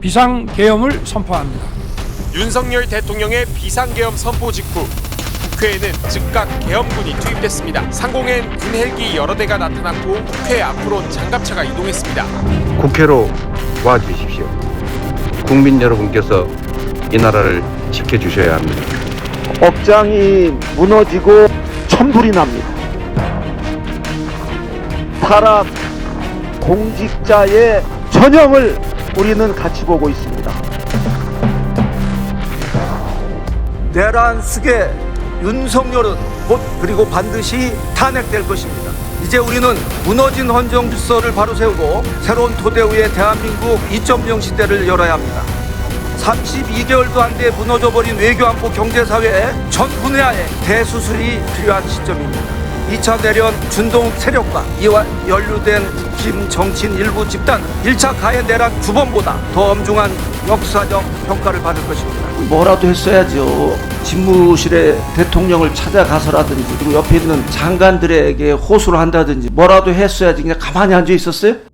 비상계엄을 선포합니다. 윤석열 대통령의 비상계엄 선포 직후 국회에는 즉각 계엄군이 투입됐습니다. 상공엔 군 헬기 여러 대가 나타났고 국회 앞으로 장갑차가 이동했습니다. 국회로 와 주십시오. 국민 여러분께서 이 나라를 지켜주셔야 합니다. 억장이 무너지고 천불이 납니다. 타락 공직자의 전형을 우리는 같이 보고 있습니다. 내란 숙의 윤석열은 곧 그리고 반드시 탄핵될 것입니다. 이제 우리는 무너진 헌정 질서를 바로 세우고 새로운 토대 위에 대한민국 2.0 시대를 열어야 합니다. 32개월도 안 돼 무너져버린 외교안보 경제사회의 전 분야의 대수술이 필요한 시점입니다. 2차 대련 준동 세력과 이와 연루된 정치인 일부 집단은 1차 가해 내란 두 번보다 더 엄중한 역사적 평가를 받을 것입니다. 뭐라도 했어야죠. 집무실에 대통령을 찾아가서라든지 그리고 옆에 있는 장관들에게 호소를 한다든지 뭐라도 했어야지 그냥 가만히 앉아 있었어요?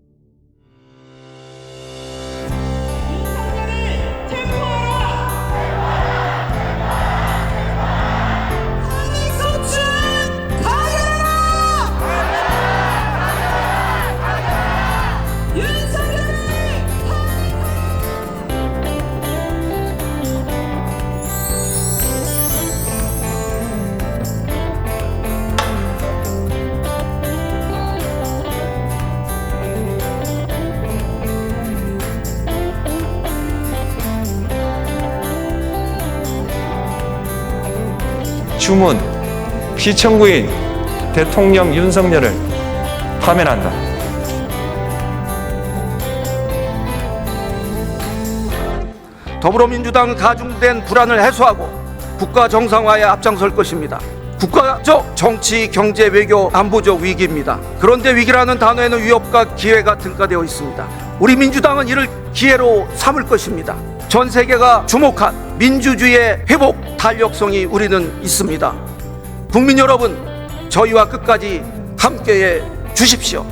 주문 피청구인 대통령 윤석열을 파면한다. 더불어민주당은 가중된 불안을 해소하고 국가 정상화에 앞장설 것입니다. 국가적 정치, 경제, 외교, 안보적 위기입니다. 그런데 위기라는 단어에는 위협과 기회가 등가되어 있습니다. 우리 민주당은 이를 기회로 삼을 것입니다. 전 세계가 주목한 민주주의의 회복 탄력성이 우리는 있습니다. 국민 여러분, 저희와 끝까지 함께해 주십시오.